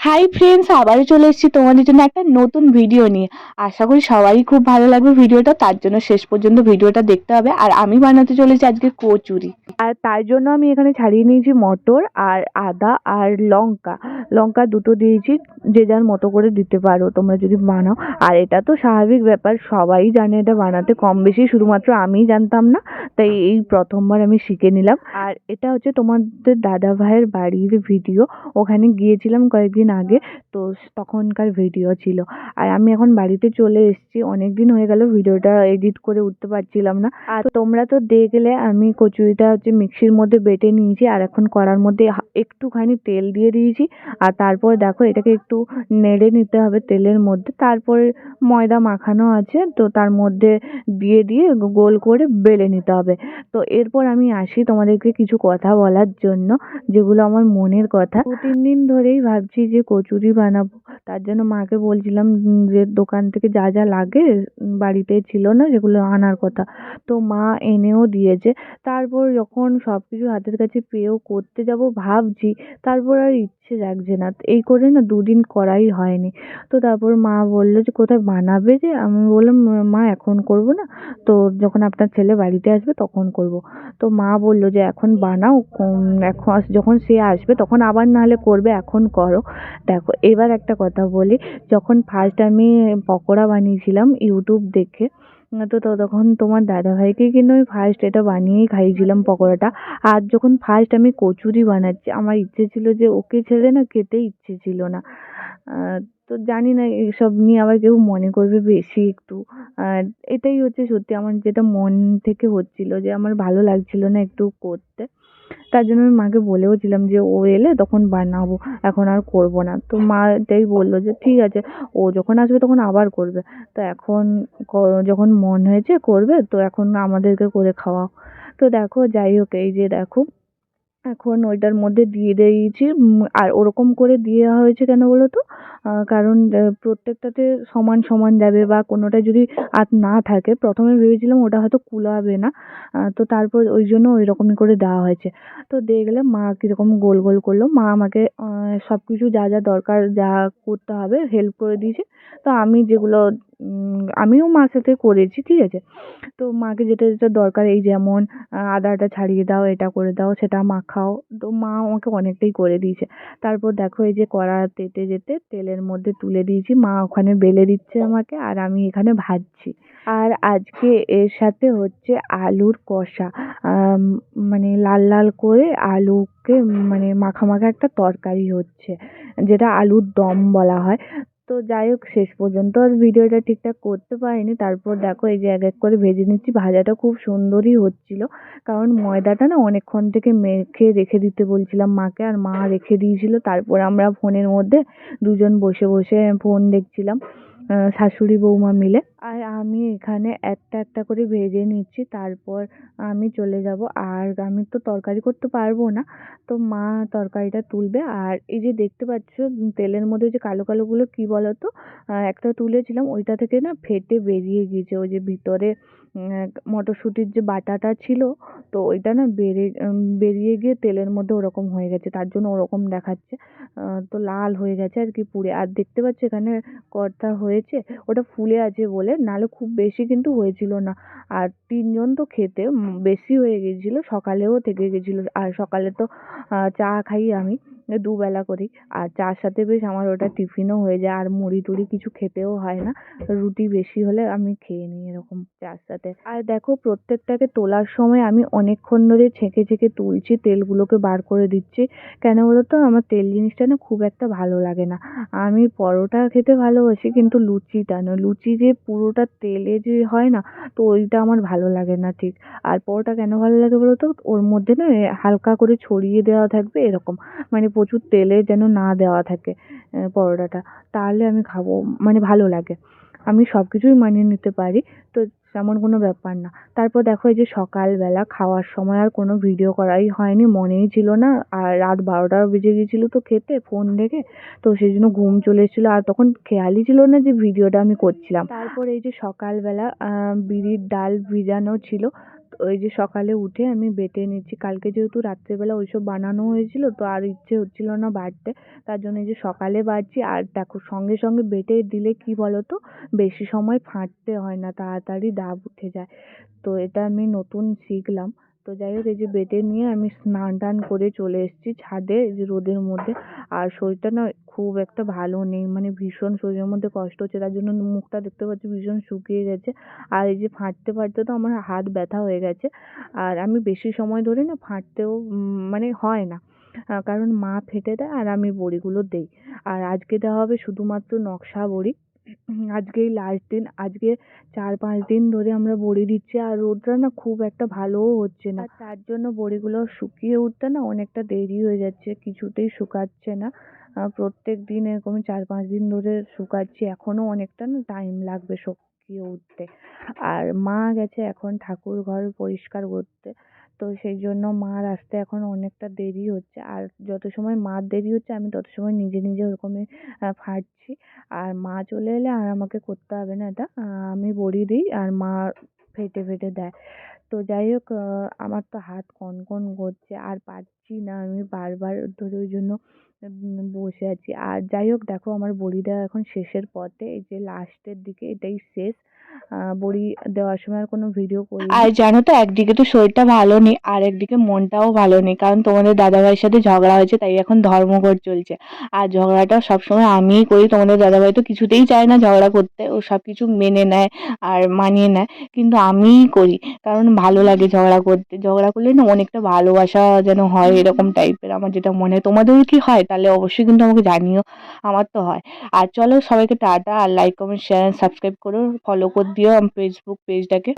Hi friends আবারও চলে এসেছি তোমাদের জন্য একটা নতুন ভিডিও নিয়ে। আশা করি সবারই খুব ভালো লাগবে ভিডিওটা, তার জন্য শেষ পর্যন্ত ভিডিওটা দেখতে হবে। আর আমি বানাতে চলেছি আজকে কচুরি। আর তার জন্য আমি এখানে ছাড়িয়ে নিয়েছি মটর আর আদা আর লঙ্কা। লঙ্কা দুটো দিয়েছি, যে যার মতো করে দিতে পারো, তোমরা যদি বানাও। আর এটা তো স্বাভাবিক ব্যাপার, সবাই জানে এটা বানাতে। কম বেশি শুধুমাত্র আমিই জানতাম না, তাই এই প্রথমবার আমি শিখে নিলাম। আর এটা হচ্ছে তোমাদের দাদা ভাইয়ের বাড়ির ভিডিও ওখানে গিয়েছিলাম কয়েকদিন আগে তো তখনকার ভিডিও ছিল। আর আমি এখন বাড়িতে চলে এসেছি অনেক দিন হয়ে গেল ভিডিওটা এডিট করে উঠতে পারছিলাম না। আর তোমরা তো দেখলে আমি কচুরিটা হচ্ছে মিক্সির মধ্যে বেটে নিয়েছি আর এখন কড়ার মধ্যে একটুখানি তেল দিয়ে দিয়েছি। আর তারপর দেখো এটাকে একটু নেড়ে নিতে হবে তেলের মধ্যে। তারপরে ময়দা মাখানো আছে তো তার মধ্যে দিয়ে দিয়ে গোল করে বেলে নিতে হবে। তো এরপর আমি আসি তোমাদেরকে কিছু কথা বলার জন্য যেগুলো আমার মনের কথা। দু তিন দিন ধরেই ভাবছি যে কচুরি বানাবো। তার জন্য মাকে বলছিলাম যে দোকান থেকে যা যা লাগে বাড়িতে ছিল না যেগুলো আনার কথা। তো মা এনেও দিয়েছে। তারপর যখন সব কিছু হাতের কাছে পেয়েও করতে যাব ভাবছি, তারপর আর ইচ্ছে জাগছে না। এই করে না দুদিন করাই হয়নি। তো তারপর মা বলল যে, কোথায় বানাবে যে? আমি বললাম, মা, এখন করব না। তো যখন আপনার ছেলে বাড়িতে আসবে তখন করব। তো মা বলল যে, এখন বানাও এখন যখন সে আসবে তখন আবার নাহলে করবে, এখন করো। দেখো, এবার একটা কথা বলি। যখন ফার্স্ট আমি পকোড়া বানিয়েছিলাম ইউটিউব দেখে, তো তখন তোমার দাদাভাইকেই কিন্তু আমি ফার্স্ট এটা বানিয়েই খাইয়েছিলাম পকোড়াটা। আর যখন ফার্স্ট আমি কচুরি বানাচ্ছি, আমার ইচ্ছে ছিল যে ওকে ছেড়ে না খেতে ইচ্ছে ছিল না। তো জানি না, এসব নিয়ে আবার কেউ মনে করবে বেশি একটু। এটাই হচ্ছে সত্যি, আমার যেটা মন থেকে হচ্ছিল যে আমার ভালো লাগছিল না একটু করতে। তার জন্য আমি মাকে বলেও ছিলাম যে ও এলে তখন বানাবো, এখন আর করব না। তো মা এটাই বলল যে ঠিক আছে, ও যখন আসবে তখন আবার করবে। তো এখন যখন মন হয়েছে করবে, তো এখন আমাদেরকে করে খাওয়াও। তো দেখো, যাই হোক, এই যে দেখো এখন ওইটার মধ্যে দিয়ে দিয়েছি। আর ওরকম করে দেওয়া হয়েছে কেন বলো তো? কারণ প্রত্যেকটাতে সমান সমান যাবে বা কোনোটা যদি আর না থাকে, প্রথমে ভেবেছিলাম ওটা হয়তো কুলাবে না। তো তারপর ওই জন্য ওই রকমই করে দেওয়া হয়েছে। তো দেখলে মা কীরকম গোল গোল করল। মা আমাকে সব কিছু যা যা দরকার যা করতে হবে হেল্প করে দিয়েছে। তো আমি যেগুলো আমিও মার সাথে করেছি, ঠিক আছে? তো মাকে যেটা যেটা দরকার, এই যেমন আদাটা ছাড়িয়ে দাও, এটা করে দাও, সেটা মাখাও তো মা আমাকে অনেকটাই করে দিয়েছে। তারপর দেখো এই যে কড়া তেতে যেতে তেলের মধ্যে তুলে দিয়েছি, মা ওখানে বেলে দিচ্ছে আমাকে, আর আমি এখানে ভাজছি। আর আজকে এর সাথে হচ্ছে আলুর কষা মানে লাল লাল করে আলুকে মানে মাখা মাখা একটা তরকারি হচ্ছে, যেটা আলুর দম বলা হয়। তো যাই হোক, শেষ পর্যন্ত আর ভিডিওটা ঠিকঠাক করতে পারিনি। তারপর দেখো, এই যে এক এক করে ভেজে নিচ্ছি। ভাজাটা খুব সুন্দরই হচ্ছিল। কারণ ময়দাটা না অনেকক্ষণ থেকে মেখে রেখে দিতে বলছিলাম মাকে আর মা রেখে দিয়েছিল। তারপর আমরা ফোনের মধ্যে দুজন বসে বসে ফোন দেখছিলাম। শাশুড়ি বৌমা মিলে। আর আমি এখানে একটা একটা করে ভেজে নিচ্ছি, তারপর আমি চলে যাব। আর আমি তো তরকারি করতে পারব না, তো মা তরকারিটা তুলবে। আর এই যে দেখতে পাচ্ছ, তেলের মধ্যে যে কালো কালোগুলো, কী বলো তো একটা তুলেছিলাম, ওইটা থেকে না ফেটে বেরিয়ে গিয়েছে। ওই যে ভিতরে মটরশুঁটির যে বাটাটা ছিল তো ওইটা না বেরে বেরিয়ে গিয়ে তেলের মধ্যে ওরকম হয়ে গেছে, তার জন্য ওরকম দেখাচ্ছে। তো লাল হয়ে গেছে আর কি পুড়ে। আর দেখতে পাচ্ছ এখানে কর্তা হয়েছে, ওটা ফুলে আছে বলে, নাহলে খুব বেশি কিন্তু হয়েছিল না। আর তিনজন তো খেতে বেশি হয়ে গেছিল, সকালেও থেকে গেছিল। আর সকালে তো চা খাই আমি। দুবেলা করি। আর চার সাথে বেশ আমার ওটা টিফিনও হয়ে যায়, আর মুড়ি টুড়ি কিছু খেতেও হয় না। রুটি বেশি হলে আমি খেয়ে নিই এরকম চার সাথে। আর দেখো, প্রত্যেকটাকে তোলার সময় আমি অনেকক্ষণ ধরে ছেঁকে ছেঁকে তুলছি, তেলগুলোকে বার করে দিচ্ছি। কেন বলো তো আমার তেল জিনিসটা না খুব একটা ভালো লাগে না। আমি পরোটা খেতে ভালোবাসি, কিন্তু লুচিটা নয়। লুচি যে পুরোটা তেলে যে হয় না, তো ওইটা আমার ভালো লাগে না ঠিক। আর পরোটা কেন ভালো লাগে বলো তো ওর মধ্যে না হালকা করে ছড়িয়ে দেওয়া থাকবে এরকম। মানে প্রচুর তেলে যেন না দেওয়া থাকে পরোটাটা তাহলে আমি খাব মানে ভালো লাগে। আমি সব কিছুই মানিয়ে নিতে পারি তো তেমন কোনো ব্যাপার না। তারপর দেখো এই যে সকালবেলা খাওয়ার সময় আর কোনো ভিডিও করাই হয়নি মনেই ছিল না। আর রাত বারোটাও বেজে গিয়েছিল তো খেতে ফোন দেখে তো সেই জন্য ঘুম চলে এসেছিল। আর তখন খেয়ালই ছিল না যে ভিডিওটা আমি করছিলাম। তারপর এই যে সকালবেলা বিরির ডাল ভিজানো ছিল ওই যে সকালে উঠে আমি বেটে নিচ্ছি। কালকে যেহেতু রাত্রেবেলা ওইসব বানানো হয়েছিল, তো আর ইচ্ছে হচ্ছিল না বাটতে তার জন্য এই যে সকালে বাটছি আর দেখো সঙ্গে সঙ্গে বেটে দিলে কি বলো তো বেশি সময় ফাটতে হয় না, তাড়াতাড়ি ডাব উঠে যায়। তো এটা আমি নতুন শিখলাম। তো যাই হোক, এই যে বেটে নিয়ে আমি স্নান টান করে চলে এসেছি ছাদে, এই যে রোদের মধ্যে। আর শরীরটা না খুব একটা ভালো নেই মানে ভীষণ শরীরের মধ্যে কষ্ট হচ্ছে, তার জন্য মুখটা দেখতে পাচ্ছি ভীষণ শুকিয়ে গেছে। আর এই যে ফাটতে ফাটতে তো আমার হাত ব্যথা হয়ে গেছে। আর আমি বেশি সময় ধরে না ফাটতেও মানে হয় না। কারণ মা ফেটে দেয় আর আমি বড়িগুলো দেই। আর আজকে দেওয়া হবে শুধুমাত্র নকশা বড়ি। আজকেই লাস্ট দিন, আজকে চার পাঁচ দিন ধরে আমরা বড়ি দিচ্ছি আর রোদটা না খুব একটা ভালোও হচ্ছে না। তার জন্য বড়িগুলো শুকিয়ে উঠতে না অনেকটা দেরি হয়ে যাচ্ছে, কিছুতেই শুকাচ্ছে না। প্রত্যেক দিন এরকম চার পাঁচ দিন ধরে শুকাচ্ছি, এখনও অনেকটা না টাইম লাগবে শুকিয়ে উঠতে। আর মা গেছে এখন ঠাকুর ঘর পরিষ্কার করতে, তো সেই জন্য মার আসতে এখন অনেকটা দেরি হচ্ছে। আর যত সময় মার দেরি হচ্ছে, আমি তত সময় নিজে নিজে ওরকমই ফাটছি। আর মা চলে এলে আর আমাকে করতে হবে না এটা। আমি বড়ি দিই আর মা ফেটে ফেটে দেয়। তো যাই হোক আমার তো হাত কনকন করছে, আর পারছি না আমি বারবার ধরে ওই জন্য বসে আছি। আর যাই হোক, দেখো আমার বড়ি দেওয়া এখন শেষের পথে, এই যে লাস্টের দিকে এটাই শেষ। বড়ি দেওয়ার সময় আর কোনো ভিডিও করি আর জানো তো, একদিকে তো শরীরটা ভালো নেই, আর একদিকে মনটাও ভালো নেই, কারণ তোমাদের দাদাভাইয়ের সাথে ঝগড়া হয়েছে, তাই এখন ধর্মঘট চলছে। আর ঝগড়াটা সবসময় আমিই করি, তোমাদের দাদাভাই তো কিছুতেই চায় না ঝগড়া করতে, ও সব কিছু মেনে নেয় আর মানিয়ে নেয়, কিন্তু আমিই করি, কারণ ভালো লাগে ঝগড়া করতে। ঝগড়া করলে না অনেকটা ভালোবাসা যেন হয় এরকম টাইপের আমার যেটা মনে হয়। তোমাদেরও কি হয়? তাহলে অবশ্যই কিন্তু আমাকে জানিও, আমার তো হয়। আর চলো সবাইকে টাটা, আর লাইক কমেন্ট শেয়ার সাবস্ক্রাইব করো ফলো করে। দিও ফেসবুক পেজটাকে